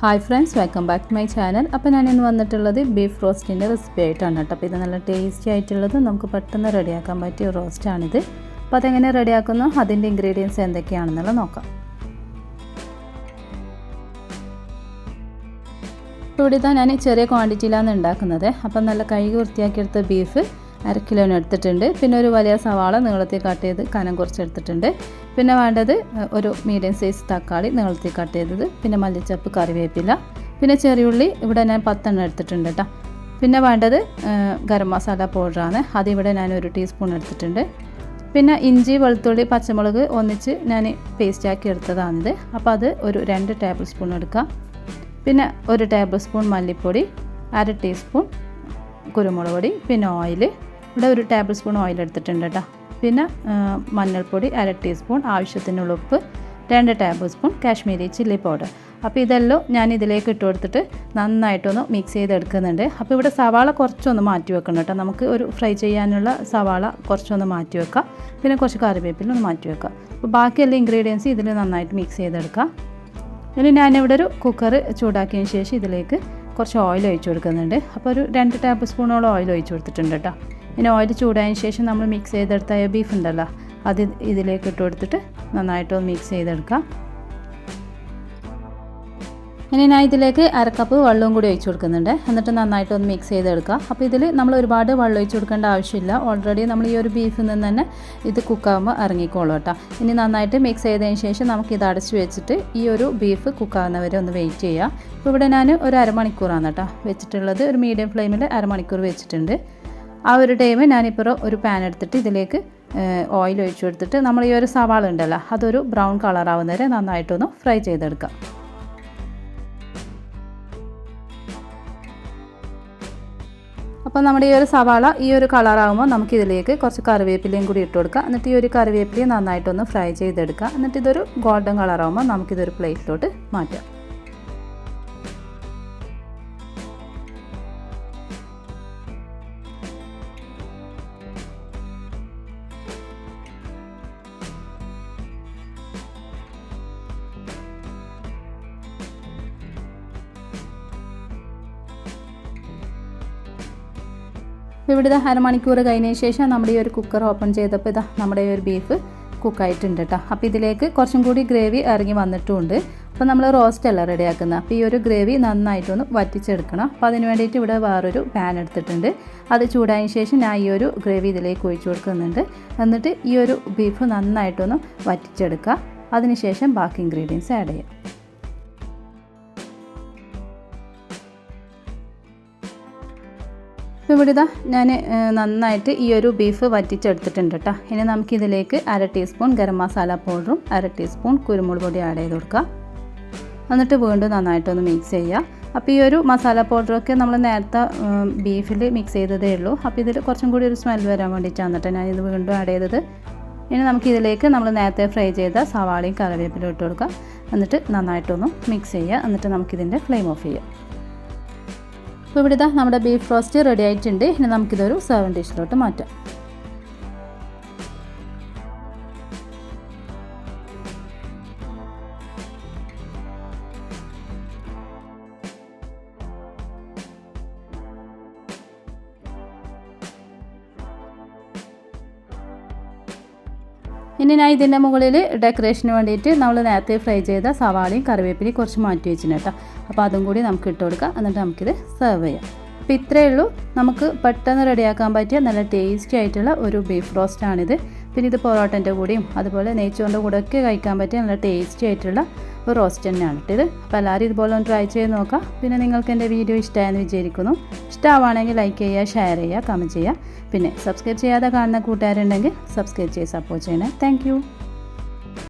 Hi friends welcome back to my channel അപ്പോൾ ഞാൻ ഇന്ന് വന്നിട്ടുള്ളത് ബീഫ് റോസ്റ്റിന്റെ റെസിപ്പി ആയിട്ടാണ് കേട്ടോ. അപ്പോൾ ഇത് നല്ല ടേസ്റ്റി ആയിട്ടുള്ളത് നമുക്ക് പെട്ടെന്ന് റെഡിയാക്കാൻ പറ്റിയ റോസ്റ്റാണിത് അപ്പോൾ അതെങ്ങനെ റെഡിയാക്കുന്നു അതിന്റെ ഇൻഗ്രീഡിയൻസ് എന്തൊക്കെയാണെന്നുള്ള നോക്കാം. ഇവിടെ ഞാൻ ചെറിയ ക്വാണ്ടിറ്റിയിലാണ് ഉണ്ടാക്കുന്നത്. അപ്പം നല്ല കഴുകി വൃത്തിയാക്കിയെടുത്ത ബീഫ് അര കിലോന് എടുത്തിട്ടുണ്ട്. പിന്നെ ഒരു വലിയ സവാള നീളത്തിൽ കട്ട് ചെയ്ത് കനം കുറച്ച് എടുത്തിട്ടുണ്ട്. പിന്നെ വേണ്ടത് ഒരു മീഡിയം സൈസ് തക്കാളി നീളത്തിൽ കട്ട് ചെയ്തത്. പിന്നെ മല്ലിച്ചപ്പ് കറിവേപ്പില. പിന്നെ ചെറിയുള്ളി ഇവിടെ ഞാൻ പത്തെണ്ണം എടുത്തിട്ടുണ്ട് കേട്ടോ പിന്നെ വേണ്ടത് ഗരം മസാല പൗഡറാണ് അതിവിടെ ഞാൻ ഒരു ടീസ്പൂൺ എടുത്തിട്ടുണ്ട്. പിന്നെ ഇഞ്ചി വെളുത്തുള്ളി പച്ചമുളക് ഒന്നിച്ച് ഞാൻ പേസ്റ്റാക്കി എടുത്തതാണിത്. അപ്പോൾ അത് ഒരു രണ്ട് ടേബിൾ സ്പൂൺ എടുക്കാം. പിന്നെ ഒരു ടേബിൾ സ്പൂൺ മല്ലിപ്പൊടി അര ടീസ്പൂൺ കുരുമുളക് പൊടി പിന്നെ ഓയിൽ ഇവിടെ ഒരു ടേബിൾ സ്പൂൺ ഓയിൽ എടുത്തിട്ടുണ്ട് കേട്ടോ പിന്നെ മഞ്ഞൾപ്പൊടി അര ടീസ്പൂൺ ആവശ്യത്തിനുള്ള ഉപ്പ് രണ്ട് tablespoon Kashmiri chilli powder അപ്പോൾ ഇതെല്ലാം ഞാൻ ഇതിലേക്ക് ഇട്ട് കൊടുത്തിട്ട് നന്നായിട്ടൊന്ന് മിക്സ് ചെയ്തെടുക്കുന്നുണ്ട്. അപ്പോൾ ഇവിടെ സവാള കുറച്ചൊന്ന് മാറ്റി വെക്കണം കേട്ടോ നമുക്ക് ഒരു ഫ്രൈ ചെയ്യാനുള്ള സവാള കുറച്ചൊന്ന് മാറ്റി വെക്കാം. പിന്നെ കുറച്ച് കറിവേപ്പില ഒന്ന് മാറ്റി വെക്കാം. അപ്പോൾ ബാക്കിയെല്ലാം ഇൻഗ്രീഡിയൻസ് ഇതിൽ നന്നായിട്ട് മിക്സ് ചെയ്തെടുക്കാം. ഇനി ഞാനിവിടെ ഒരു കുക്കർ ചൂടാക്കിയതിന് ശേഷം ഇതിലേക്ക് കുറച്ച് ഓയിൽ ഒഴിച്ചു കൊടുക്കുന്നുണ്ട്. അപ്പോൾ ഒരു രണ്ട് ടേബിൾ സ്പൂണോളം ഓയിൽ ഒഴിച്ചു കൊടുത്തിട്ടുണ്ട് കേട്ടോ ഇനി ഓയിൽ ചൂടായതിന് ശേഷം നമ്മൾ മിക്സ് ചെയ്തെടുത്ത ബീഫ് ഉണ്ടല്ലോ അത് ഇതിലേക്ക് ഇട്ട് കൊടുത്തിട്ട് നന്നായിട്ടൊന്ന് മിക്സ് ചെയ്തെടുക്കാം. ഇനി ഞാൻ ഇതിലേക്ക് അരക്കപ്പ് വെള്ളവും കൂടി ഒഴിച്ചു കൊടുക്കുന്നുണ്ട്. എന്നിട്ട് നന്നായിട്ട് ഒന്ന് മിക്സ് ചെയ്തെടുക്കുക. അപ്പോൾ ഇതിൽ നമ്മൾ ഒരുപാട് വെള്ളം ഒഴിച്ചു കൊടുക്കേണ്ട ആവശ്യമില്ല. ഓൾറെഡി നമ്മൾ ഈ ഒരു ബീഫിൽ നിന്ന് തന്നെ ഇത് കുക്കാകുമ്പോൾ ഇറങ്ങിക്കോളും കേട്ടോ. ഇനി നന്നായിട്ട് മിക്സ് ചെയ്തതിന് ശേഷം നമുക്ക് ഇത് അടച്ചു വെച്ചിട്ട് ഈ ഒരു ബീഫ് കുക്കാകുന്നവരെ ഒന്ന് വെയിറ്റ് ചെയ്യുക. ഇപ്പോൾ ഇവിടെ ഞാൻ ഒരു അരമണിക്കൂറാണ് കേട്ടോ വെച്ചിട്ടുള്ളത്. ഒരു മീഡിയം ഫ്ലെയിമിൽ അരമണിക്കൂർ വെച്ചിട്ടുണ്ട്. ആ ഒരു ടൈം ഞാനിപ്പോൾ ഒരു പാൻ എടുത്തിട്ട് ഇതിലേക്ക് ഓയിൽ ഒഴിച്ചു കൊടുത്തിട്ട് നമ്മൾ ഈ ഒരു സവാള ഉണ്ടല്ലോ അതൊരു ബ്രൗൺ കളർ ആവുന്നവരെ നന്നായിട്ടൊന്ന് ഫ്രൈ ചെയ്തെടുക്കാം. അപ്പോൾ നമ്മുടെ ഈ ഒരു സവാള ഈ ഒരു കളറാകുമ്പോൾ നമുക്കിതിലേക്ക് കുറച്ച് കറിവേപ്പിലയും കൂടി ഇട്ട് കൊടുക്കുക എന്നിട്ട് ഈ ഒരു കറിവേപ്പിലയും നന്നായിട്ടൊന്ന് ഫ്രൈ ചെയ്തെടുക്കുക എന്നിട്ട് ഇതൊരു ഗോൾഡൻ കളറാകുമ്പോൾ നമുക്കിതൊരു പ്ലേറ്റിലോട്ട് മാറ്റാം. ഇവിടെ ഇതാ അരമണിക്കൂർ കഴിഞ്ഞതിന് ശേഷം നമ്മുടെ ഈ ഒരു കുക്കർ ഓപ്പൺ ചെയ്തപ്പോൾ ഇതാ നമ്മുടെ ഈ ഒരു ബീഫ് കുക്കായിട്ടുണ്ട് കേട്ടോ അപ്പോൾ ഇതിലേക്ക് കുറച്ചും കൂടി ഗ്രേവി ഇറങ്ങി വന്നിട്ടുമുണ്ട് അപ്പോൾ നമ്മൾ റോസ്റ്റ് അല്ല റെഡിയാക്കുന്നത് അപ്പോൾ ഈ ഒരു ഗ്രേവി നന്നായിട്ടൊന്ന് വറ്റിച്ചെടുക്കണം. അപ്പോൾ അതിന് വേണ്ടിയിട്ട് ഇവിടെ വേറൊരു പാൻ എടുത്തിട്ടുണ്ട്. അത് ചൂടായതിന് ശേഷം ഞാൻ ഈ ഒരു ഗ്രേവി ഇതിലേക്ക് ഒഴിച്ചു കൊടുക്കുന്നുണ്ട്. എന്നിട്ട് ഈ ഒരു ബീഫ് നന്നായിട്ടൊന്ന് വറ്റിച്ചെടുക്കുക. അതിനുശേഷം ബാക്കി ഇൻഗ്രീഡിയൻസ് ആഡ് ചെയ്യാം. അപ്പോൾ ഇവിടെ ഇതാ ഞാൻ നന്നായിട്ട് ഈ ഒരു ബീഫ് വറ്റിച്ചെടുത്തിട്ടുണ്ട് കേട്ടോ ഇനി നമുക്കിതിലേക്ക് അര ടീസ്പൂൺ ഗരം മസാല പൗഡറും അര ടീസ്പൂൺ കുരുമുളക് പൊടി ആഡ് ചെയ്ത് കൊടുക്കുക എന്നിട്ട് വീണ്ടും നന്നായിട്ടൊന്ന് മിക്സ് ചെയ്യുക അപ്പോൾ ഈ ഒരു മസാല പൗഡറൊക്കെ നമ്മൾ നേരത്തെ ബീഫിൽ മിക്സ് ചെയ്തതേ ഉള്ളൂ. അപ്പോൾ ഇതിൽ കുറച്ചും കൂടി ഒരു സ്മെൽ വരാൻ വേണ്ടിയിട്ടാണ് കേട്ടോ ഞാനിത് വീണ്ടും ആഡ് ചെയ്തത്. ഇനി നമുക്കിതിലേക്ക് നമ്മൾ നേരത്തെ ഫ്രൈ ചെയ്ത സവാളയും കറിവേപ്പിലും ഇട്ട് കൊടുക്കുക എന്നിട്ട് നന്നായിട്ടൊന്ന് മിക്സ് ചെയ്യുക എന്നിട്ട് നമുക്കിതിന്റെ ഫ്ലെയിം ഓഫ് ചെയ്യാം. അപ്പോൾ ഇവിടെ നമ്മുടെ ബീഫ് റോസ്റ്റ് റെഡി ആയിട്ടുണ്ട്. ഇനി നമുക്കിതൊരു സെവൻ ഡിഷിലോട്ട് മാറ്റാം. ഇനി ഞാൻ ഇതിന്റെ മുകളിൽ ഡെക്കറേഷന് വേണ്ടിയിട്ട് നമ്മൾ നേരത്തെ ഫ്രൈ ചെയ്ത സവാളയും കറിവേപ്പിലയും കുറച്ച് മാറ്റി വെച്ചിന് കേട്ടോ അപ്പോൾ അതും കൂടി നമുക്ക് ഇട്ട് കൊടുക്കാം. എന്നിട്ട് നമുക്കിത് സെർവ് ചെയ്യാം. അപ്പോൾ ഇത്രയേ ഉള്ളൂ. നമുക്ക് പെട്ടെന്ന് റെഡിയാക്കാൻ പറ്റിയ നല്ല ടേസ്റ്റി ആയിട്ടുള്ള ഒരു ബീഫ് റോസ്റ്റാണിത് പിന്നെ ഇത് പൊറോട്ടന്റെ കൂടിയും അതുപോലെ നെയ്ച്ചോറിന്റെ കൂടെ ഒക്കെ കഴിക്കാൻ പറ്റിയ നല്ല ടേസ്റ്റി ആയിട്ടുള്ള ഒരു റോസ്റ്റ് തന്നെയാണ് ഇത് അപ്പോൾ എല്ലാവരും ഇതുപോലെ ഒന്ന് ട്രൈ ചെയ്ത് നോക്കാം. പിന്നെ നിങ്ങൾക്ക് എന്റെ വീഡിയോ ഇഷ്ടമായെന്ന് വിചാരിക്കുന്നു. ഇഷ്ടമാവുകയാണെങ്കിൽ ലൈക്ക് ചെയ്യുക ഷെയർ ചെയ്യുക കമന്റ് ചെയ്യുക. പിന്നെ സബ്സ്ക്രൈബ് ചെയ്യാതെ കാണുന്ന കൂട്ടുകാരുണ്ടെങ്കിൽ സബ്സ്ക്രൈബ് ചെയ്ത് സപ്പോർട്ട് ചെയ്യണേ. താങ്ക്